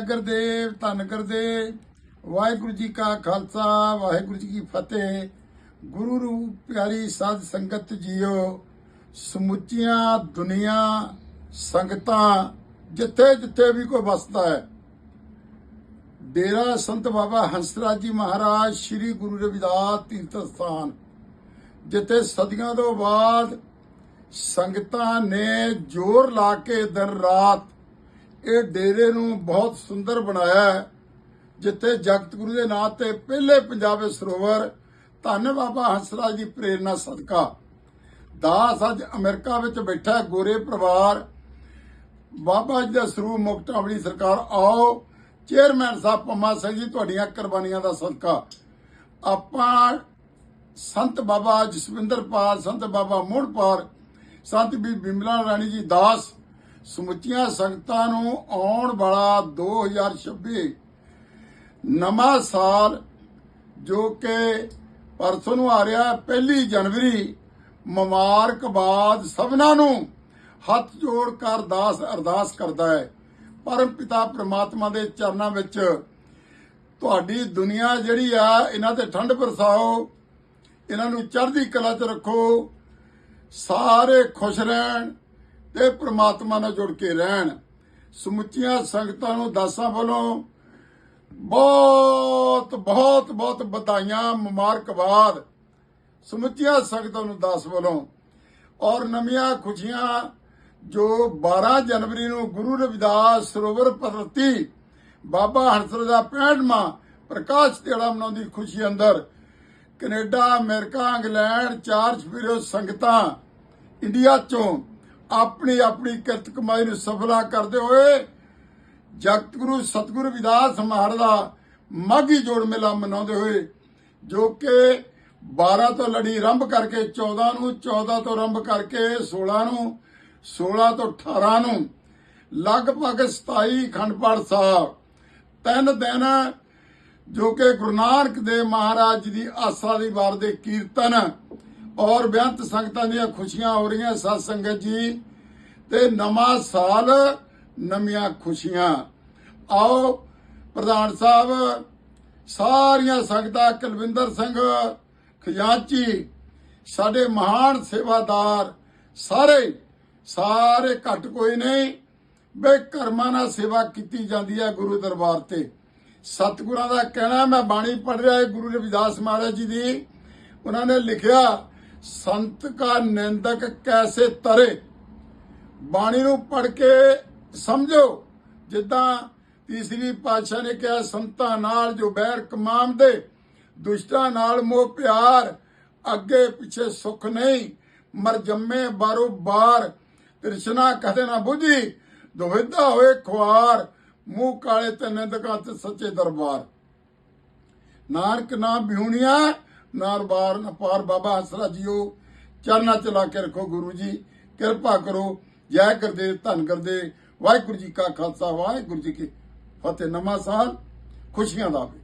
ਗੁਰਦੇਵ ਧੰਨ ਗੁਰਦੇਵ ਵਾਹਿਗੁਰੂ ਜੀ ਕਾ ਖਾਲਸਾ, ਵਾਹਿਗੁਰੂ ਜੀ ਕੀ ਫਤਿਹ। ਗੁਰੂ ਰੂਪ ਪਿਆਰੀ ਸਾਧ ਸੰਗਤ ਜੀਓ, ਸਮੁੱਚੀਆਂ ਦੁਨੀਆ ਸੰਗਤਾਂ ਜਿੱਥੇ ਜਿੱਥੇ ਵੀ ਕੋਈ ਵਸਦਾ ਹੈ। ਡੇਰਾ ਸੰਤ ਬਾਬਾ ਹੰਸਰਾਜ ਜੀ ਮਹਾਰਾਜ ਸ੍ਰੀ ਗੁਰੂ ਰਵਿਦਾਸ ਤੀਰਥ ਸਥਾਨ, ਜਿੱਥੇ ਸਦੀਆਂ ਤੋਂ ਬਾਅਦ ਸੰਗਤਾਂ ਨੇ ਜ਼ੋਰ ਲਾ ਕੇ ਦਿਨ ਰਾਤ ਇਹ ਡੇਰੇ ਨੂੰ ਬਹੁਤ ਸੁੰਦਰ ਬਣਾਇਆ ਹੈ, ਜਿੱਥੇ ਜਗਤ ਗੁਰੂ ਦੇ ਨਾਂ ਤੇ ਪਹਿਲੇ ਪੰਜਾਬੇ ਸਰੋਵਰ, ਧੰਨ ਬਾਬਾ ਹੰਸਰਾਜ ਦੀ ਪ੍ਰੇਰਣਾ ਸਦਕਾ। ਦਾਸ ਅੱਜ ਅਮਰੀਕਾ ਵਿੱਚ ਬੈਠਾ ਗੋਰੇ ਪਰਿਵਾਰ। ਬਾਬਾ ਜੀ ਦਾ ਸਰੂਪ ਮੁਕਤ ਮੁਕਤਾਵਲੀ ਸਰਕਾਰ, ਆਓ ਚੇਅਰਮੈਨ ਸਾਹਿਬ ਪੰਮਾ ਸਿੰਘ ਜੀ, ਤੁਹਾਡੀਆਂ ਕੁਰਬਾਨੀਆਂ ਦਾ ਸਦਕਾ। ਆਪਾਂ ਸੰਤ ਬਾਬਾ ਜਸਵਿੰਦਰ ਪਾਲ ਸੰਤ ਬਾਬਾ ਮੋਹਣਪਾਲ ਸੰਤ ਵੀ ਬਿਮਲਾ ਰਾਣੀ ਜੀ, ਦਾਸ ਸਮੁੱਚੀਆਂ ਸੰਗਤਾਂ ਨੂੰ ਆਉਣ ਵਾਲਾ 2026 ਨਵਾਂ ਸਾਲ ਜੋ ਕਿ ਪਰਸੋਂ ਨੂੰ ਆ ਰਿਹਾ ਹੈ, ਪਹਿਲੀ ਜਨਵਰੀ ਮੁਬਾਰਕਬਾਦ ਸਭਨਾਂ ਨੂੰ ਹੱਥ ਜੋੜ ਕੇ ਅਰਦਾਸ ਅਰਦਾਸ ਕਰਦਾ ਹੈ। ਪਰਮ ਪਿਤਾ ਪ੍ਰਮਾਤਮਾ ਦੇ ਚਰਨਾਂ ਵਿੱਚ ਤੁਹਾਡੀ ਦੁਨੀਆ ਜਿਹੜੀ ਆ ਇਹਨਾਂ ਤੇ ਠੰਡ ਵਰਸਾਓ ਇਹਨਾਂ ਨੂੰ ਚੜ੍ਹਦੀ ਕਲਾ 'ਚ ਰੱਖੋ ਸਾਰੇ ਖੁਸ਼ ਰਹਿਣ ਤੇ ਪ੍ਰਮਾਤਮਾ ਨਾਲ ਜੁੜ ਕੇ ਰਹਿਣ। ਸਮੁੱਚੀਆਂ ਸੰਗਤਾਂ ਨੂੰ ਦਾਸਾਂ ਵੱਲੋਂ ਬਹੁਤ ਬਹੁਤ ਬਹੁਤ ਵਧਾਈਆਂ, ਮੁਬਾਰਕਬਾਦ। ਸਮੁੱਚੀਆਂ ਸੰਗਤਾਂ ਨੂੰ ਦਾਸ ਵੱਲੋਂ। ਔਰ ਨਵੀਆਂ ਖੁਸ਼ੀਆਂ ਜੋ 12 ਜਨਵਰੀ ਨੂੰ ਗੁਰੂ ਰਵਿਦਾਸ ਸਰੋਵਰ ਪ੍ਰਤੀ ਬਾਬਾ ਹਰਸਰ ਦਾ 65ਵਾਂ ਪ੍ਰਕਾਸ਼ ਦਿਹਾੜਾ ਮਨਾਉਂਦੀ ਖੁਸ਼ੀ ਅੰਦਰ, ਕੈਨੇਡਾ, ਅਮਰੀਕਾ, ਇੰਗਲੈਂਡ, ਚਾਰ ਛਪੀਰੋ ਸੰਗਤਾਂ ਇੰਡੀਆ ਚੋਂ ਆਪਣੀ ਆਪਣੀ ਕਿਰਤ ਕਮਾਈ ਨੂੰ ਸਫਲਾ ਕਰਦੇ ਹੋਏ ਜਗਤ ਗੁਰੂ ਸਤਿਗੁਰੂ ਵਿਦਾਸ ਮਹਾਰਾਜ ਦਾ ਮਾਗੀ ਜੋੜ ਮੇਲਾ ਮਨਾਉਂਦੇ ਹੋਏ, ਜੋ ਕਿ 12 ਤੋਂ ਲੜੀ ਆਰੰਭ ਕਰਕੇ 14 ਨੂੰ 14 ਤੋਂ ਆਰੰਭ ਕਰਕੇ 16 ਨੂੰ 16 ਤੋਂ 18 ਨੂੰ, ਲਗਭਗ 27 ਖੰਡ ਪਾਠ ਸਾਹਿਬ, ਤਿੰਨ ਦਿਨ ਜੋ ਕਿ ਗੁਰੂ ਨਾਨਕ ਦੇਵ ਮਹਾਰਾਜ ਜੀ ਦੀ ਆਸਾ ਦੀ ਵਾਰ ਦੇ ਕੀਰਤਨ ਔਰ ਬੇਅੰਤ ਸੰਗਤਾਂ ਦੀਆਂ ਖੁਸ਼ੀਆਂ ਹੋ ਰਹੀਆਂ। ਸਤ ਸੰਗਤ ਜੀ ਤੇ ਨਵਾਂ ਸਾਲ ਨਵੀਆਂ ਖੁਸ਼ੀਆਂ। ਆਓ ਪ੍ਰਧਾਨ ਸਾਹਿਬ, ਸਾਰੀਆਂ ਸੰਗਤਾਂ, ਕੁਲਵਿੰਦਰ ਸਿੰਘ, ਖਜ਼ਾਨਚੀ, ਸਾਡੇ ਮਹਾਨ ਸੇਵਾਦਾਰ, ਸਾਰੇ ਸਾਰੇ ਘੱਟ ਕੋਈ ਨਹੀਂ, ਬੇ ਕਰਮਾਂ ਨਾਲ ਸੇਵਾ ਕੀਤੀ ਜਾਂਦੀ ਹੈ ਗੁਰੂ ਦਰਬਾਰ ਤੇ। ਸਤਿਗੁਰਾਂ ਦਾ ਕਹਿਣਾ, ਮੈਂ ਬਾਣੀ ਪੜ੍ਹ ਰਿਹਾ ਹੈ ਗੁਰੂ ਰਵਿਦਾਸ ਮਹਾਰਾਜ ਜੀ ਦੀ। ਉਹਨਾਂ ਨੇ ਲਿਖਿਆ, ਸੰਤ ਕਾ ਨਿੰਦਕ ਕੈਸੇ ਤਰੇ? ਬਾਣੀ ਨੂੰ ਪੜ੍ਹ ਕੇ ਸਮਝੋ। ਜਿੱਦਾਂ ਤੀਸਰੀ ਪਾਤਸ਼ਾਹ ਨੇ ਕਿਹਾ, ਸੰਤਾਂ ਨਾਲ ਜੋ ਬੈਰ ਕਮਾਉਂਦੇ ਦੁਸ਼ਟਾਂ ਨਾਲ ਮੋਹ ਪਿਆਰ, ਅੱਗੇ ਪਿੱਛੇ ਸੁੱਖ ਨਹੀਂ, ਮਰ ਜੰਮੇ ਬਾਰੋ ਬਾਰ ਤ੍ਰਿਸ਼ਨਾ ਕਦੇ ਨਾ ਬੁਝੀ, ਦੁਵਿਧਾ ਹੋਏ ਖੁਆਰ, ਮੂੰਹ ਕਾਲੇ ਤੇ ਨਿੰਦਕਾਂ ਤੇ ਸੱਚੇ ਦਰਬਾਰ। ਨਾਨਕ ਨਾ ਬਿਹੁਣੀਆਂ ਨਾਰ ਬਾਰ ਪਾਰ। ਬਾਬਾ ਹਸਰਾ ਜੀਓ, ਚਰਨਾ ਚਲਾ ਕੇ ਰੱਖੋ ਗੁਰੂ ਜੀ, ਕਿਰਪਾ ਕਰੋ। ਜੈ ਕਰਦੇ, ਧੰਨ ਕਰਦੇ। ਵਾਹਿਗੁਰੂ ਜੀ ਕਾ ਖਾਲਸਾ, ਵਾਹਿਗੁਰੂ ਜੀ ਕੀ ਫਤਿਹ। ਨਵਾਂ ਸਾਲ ਖੁਸ਼ੀਆਂ ਦਾ ਹੋਵੇ